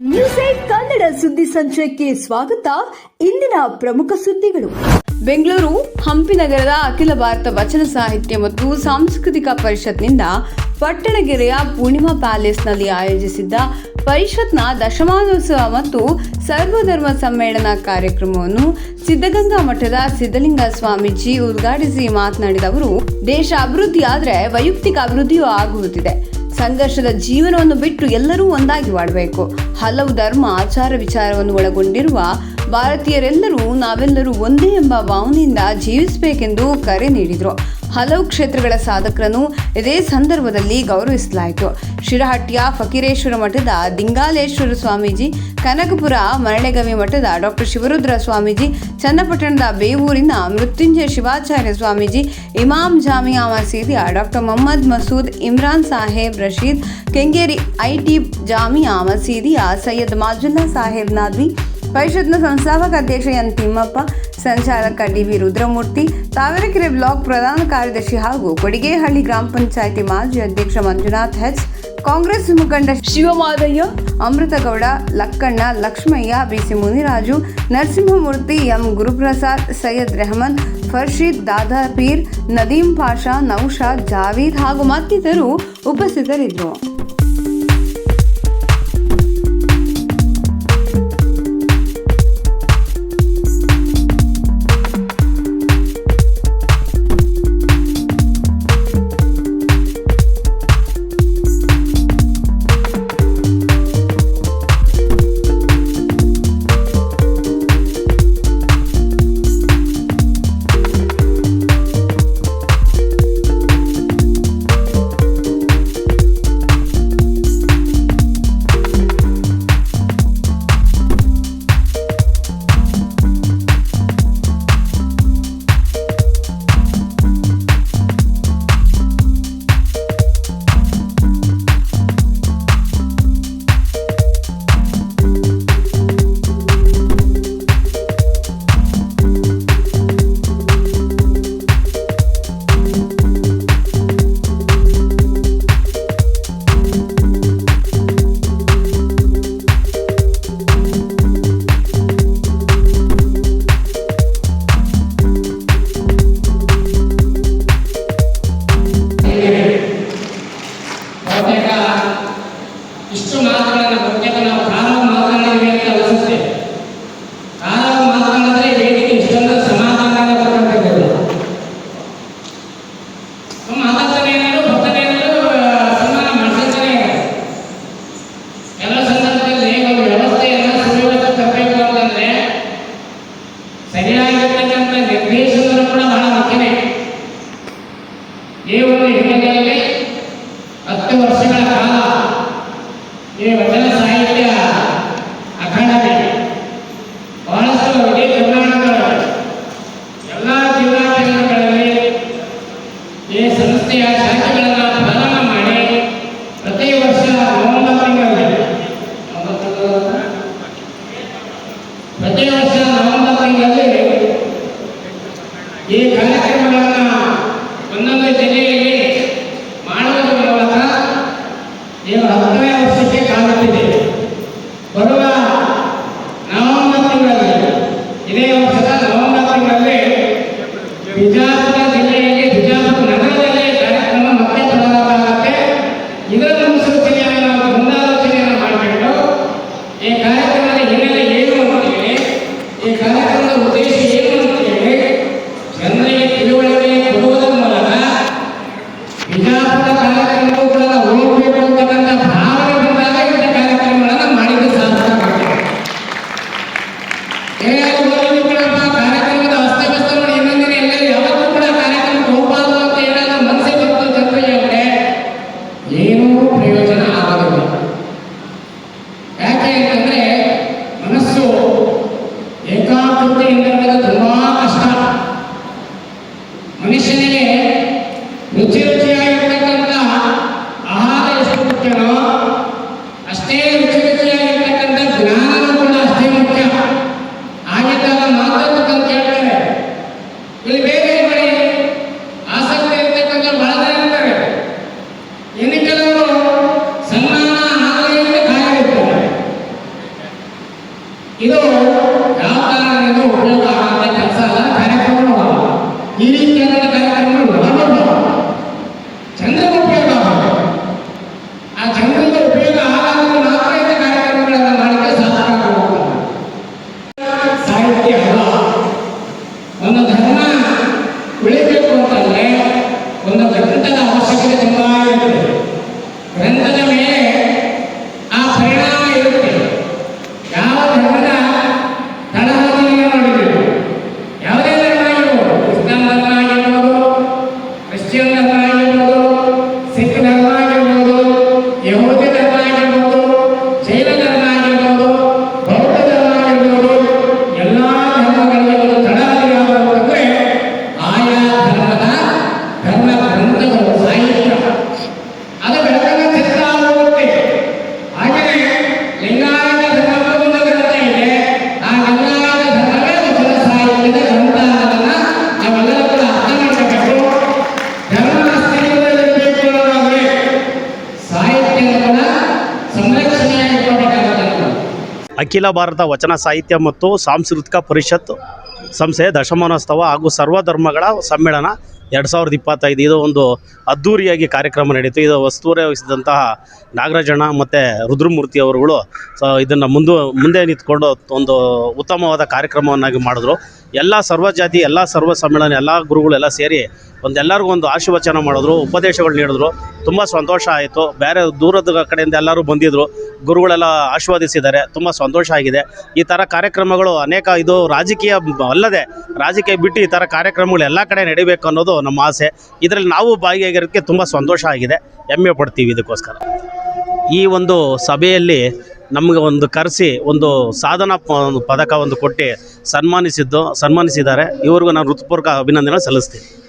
News eight Kannada ಸುದ್ದಿ ಸಂಚಯಕ್ಕೆ ಸ್ವಾಗತ. ಇಂದಿನ ಪ್ರಮುಖ ಸುದ್ದಿಗಳು. ಬೆಂಗಳೂರು ಹಂಪಿನಗರದ ಅಖಿಲ ಭಾರತ ವಚನ ಸಾಹಿತ್ಯ ಮತ್ತು ಸಾಂಸ್ಕೃತಿಕ ಪರಿಷತ್ನಿಂದ ಪಟ್ಟಣಗೆರೆಯ ಪೂರ್ಣಿಮಾ ಪ್ಯಾಲೇಸ್ನಲ್ಲಿ ಆಯೋಜಿಸಿದ್ದ ಪರಿಷತ್ನ ದಶಮಾನೋತ್ಸವ ಮತ್ತು ಸರ್ವಧರ್ಮ ಸಮ್ಮೇಳನ ಕಾರ್ಯಕ್ರಮವನ್ನು ಸಿದ್ಧಗಂಗಾ ಮಠದ ಸಿದ್ಧಲಿಂಗ ಸ್ವಾಮೀಜಿ ಉದ್ಘಾಟಿಸಿ ಮಾತನಾಡಿದ ಅವರು, ದೇಶ ಅಭಿವೃದ್ಧಿಯಾದರೆ ವೈಯಕ್ತಿಕ ಅಭಿವೃದ್ಧಿಯೂ ಆಗುತ್ತಿದೆ. ಸಂಘರ್ಷದ ಜೀವನವನ್ನು ಬಿಟ್ಟು ಎಲ್ಲರೂ ಒಂದಾಗಿ ಬಾಳಬೇಕು ಹಲವು ಧರ್ಮ, ಆಚಾರ ವಿಚಾರವನ್ನು ಒಳಗೊಂಡಿರುವ ಭಾರತೀಯರೆಲ್ಲರೂ ನಾವೆಲ್ಲರೂ ಒಂದೇ ಎಂಬ ಭಾವನೆಯಿಂದ ಜೀವಿಸಬೇಕೆಂದು ಕರೆ ನೀಡಿದರು. ಹಲವು ಕ್ಷೇತ್ರಗಳ ಸಾಧಕರನ್ನು ಇದೇ ಸಂದರ್ಭದಲ್ಲಿ ಗೌರವಿಸಲಾಯಿತು. ಶಿರಹಟ್ಟಿಯ ಫಕೀರೇಶ್ವರ ಮಠದ ದಿಂಗಾಲೇಶ್ವರ ಸ್ವಾಮೀಜಿ, ಕನಕಪುರ ಮರಳೆಗವಿ ಮಠದ ಡಾಕ್ಟರ್ ಶಿವರುದ್ರ ಸ್ವಾಮೀಜಿ, ಚನ್ನಪಟ್ಟಣದ ಬೇವೂರಿನ ಮೃತ್ಯುಂಜಯ ಶಿವಾಚಾರ್ಯ ಸ್ವಾಮೀಜಿ ಇಮಾಮ್ ಜಾಮಿಯಾ ಮಸೀದಿಯ ಡಾಕ್ಟರ್ ಮೊಹಮ್ಮದ್ ಮಸೂದ್, ಇಮ್ರಾನ್ ಸಾಹೇಬ್ ರಶೀದ್, ಕೆಂಗೇರಿ ಐಟಿ ಜಾಮಿಯಾ ಮಸೀದಿಯ ಸೈಯದ್ ಮಾಜುಲ್ಲಾ ಸಾಹೇಬ್ ನಾದ್ವಿ ಪರಿಷತ್ನ ಸಂಸ್ಥಾಪಕ ಅಧ್ಯಕ್ಷ ಎನ್ ತಿಮ್ಮಪ್ಪ ಸಂಚಾಲಕ D V Rudramurthy Tavarekere block ಪ್ರಧಾನ ಕಾರ್ಯದರ್ಶಿ ಹಾಗೂ ಕೊಡಿಗೆಹಳ್ಳಿ ಗ್ರಾಮ ಪಂಚಾಯಿತಿ ಮಾಜಿ ಅಧ್ಯಕ್ಷ ಮಂಜುನಾಥ್ ಹೆಚ್ ಕಾಂಗ್ರೆಸ್ ಮುಖಂಡ Shivamadaiah Amruthagowda Lakkanna Lakshmaiah B C Muniraju Narasimhamurthy M Guruprasad Syed Rehman Farsheed Dadapeer Nadeem Pasha Naushad Javeed ಹಾಗೂ ಮತ್ತಿತರರು ಉಪಸ್ಥಿತರಿದ್ದರು. ಒಂದು ಹಿನ್ನೆಲೆಯಲ್ಲಿ ಹತ್ತು ವರ್ಷಗಳ ಕಾಲ ಈ ವಚನ ಸಾಹಿತ್ಯ ಅಕಾಡೆಮಿ ಬಹಳಷ್ಟು ಇಡೀ ಕರ್ನಾಟಕದ ಎಲ್ಲ ಜಿಲ್ಲಾ ಕೇಂದ್ರಗಳಲ್ಲಿ ಈ ಸಂಸ್ಥೆಯ ಶಾಖೆಗಳನ್ನು ಪ್ರಾರಂಭ ಮಾಡಿ ಪ್ರತಿ ವರ್ಷ ನವೆಂಬರ್ ತಿಂಗಳಲ್ಲಿ ಪ್ರತಿ ವರ್ಷ ನವೆಂಬರ್ ತಿಂಗಳಲ್ಲಿ ಈ ಕಾರ್ಯಕ್ರಮಗಳನ್ನು এখানে কোনো উদ্দেশ্য ಅಖಿಲ ಭಾರತ ವಚನ ಸಾಹಿತ್ಯ ಮತ್ತು ಸಾಂಸ್ಕೃತಿಕ ಪರಿಷತ್ ಸಂಸ್ಥೆಯ ದಶಮಾನೋತ್ಸವ ಹಾಗೂ ಸರ್ವಧರ್ಮಗಳ ಸಮ್ಮೇಳನ ಎರಡು ಸಾವಿರದ ಇಪ್ಪತ್ತೈದು ಇದು ಒಂದು ಅದ್ಧೂರಿಯಾಗಿ ಕಾರ್ಯಕ್ರಮ ನಡೀತು. ಇದು ವಸ್ತುವರೆ ವಹಿಸಿದಂತಹ ನಾಗರಾಜಣ್ಣ ಮತ್ತು ರುದ್ರಮೂರ್ತಿ ಅವರುಗಳು, ಸೊ ಇದನ್ನು ಮುಂದು, ಮುಂದೆ ನಿಂತ್ಕೊಂಡು ಒಂದು ಉತ್ತಮವಾದ ಕಾರ್ಯಕ್ರಮವನ್ನಾಗಿ ಮಾಡಿದ್ರು. ಎಲ್ಲ ಸರ್ವಜಾತಿ, ಎಲ್ಲ ಸರ್ವ ಸಮ್ಮೇಳನ ಎಲ್ಲ ಗುರುಗಳೆಲ್ಲ ಸೇರಿ ಒಂದು ಎಲ್ಲರಿಗೂ ಒಂದು ಆಶೀರ್ವಚನ ಮಾಡಿದ್ರು, ಉಪದೇಶಗಳು ನೀಡಿದ್ರು. ತುಂಬ ಸಂತೋಷ ಆಯಿತು. ಬೇರೆ ದೂರದ ಕಡೆಯಿಂದ ಎಲ್ಲರೂ ಬಂದಿದ್ದರು ಗುರುಗಳೆಲ್ಲ ಆಶೀರ್ವದಿಸಿದ್ದಾರೆ. ತುಂಬ ಸಂತೋಷ ಆಗಿದೆ. ಈ ಥರ ಕಾರ್ಯಕ್ರಮಗಳು ಅನೇಕ, ಇದು ರಾಜಕೀಯ ಅಲ್ಲದೆ, ರಾಜಕೀಯ ಬಿಟ್ಟು ಈ ಥರ ಕಾರ್ಯಕ್ರಮಗಳು ಎಲ್ಲ ಕಡೆ ನಡಿಬೇಕು ಅನ್ನೋದು ನಮ್ಮ ಆಸೆ. ಇದರಲ್ಲಿ ನಾವು ಭಾಗಿಯಾಗಿರೋದಕ್ಕೆ ತುಂಬ ಸಂತೋಷ ಆಗಿದೆ. ಹೆಮ್ಮೆ ಪಡ್ತೀವಿ ಇದಕ್ಕೋಸ್ಕರ. ಈ ಒಂದು ಸಭೆಯಲ್ಲಿ ನಮಗೆ ಒಂದು ಕರೆಸಿ, ಒಂದು ಸಾಧನಾ ಒಂದು ಕೊಟ್ಟು ಸನ್ಮಾನಿಸಿದ್ದು, ಸನ್ಮಾನಿಸಿದ್ದಾರೆ. ಇವ್ರಿಗೂ ನಾನು ಹೃತ್ಪೂರ್ವಕ ಅಭಿನಂದನೆ ಸಲ್ಲಿಸ್ತೀನಿ.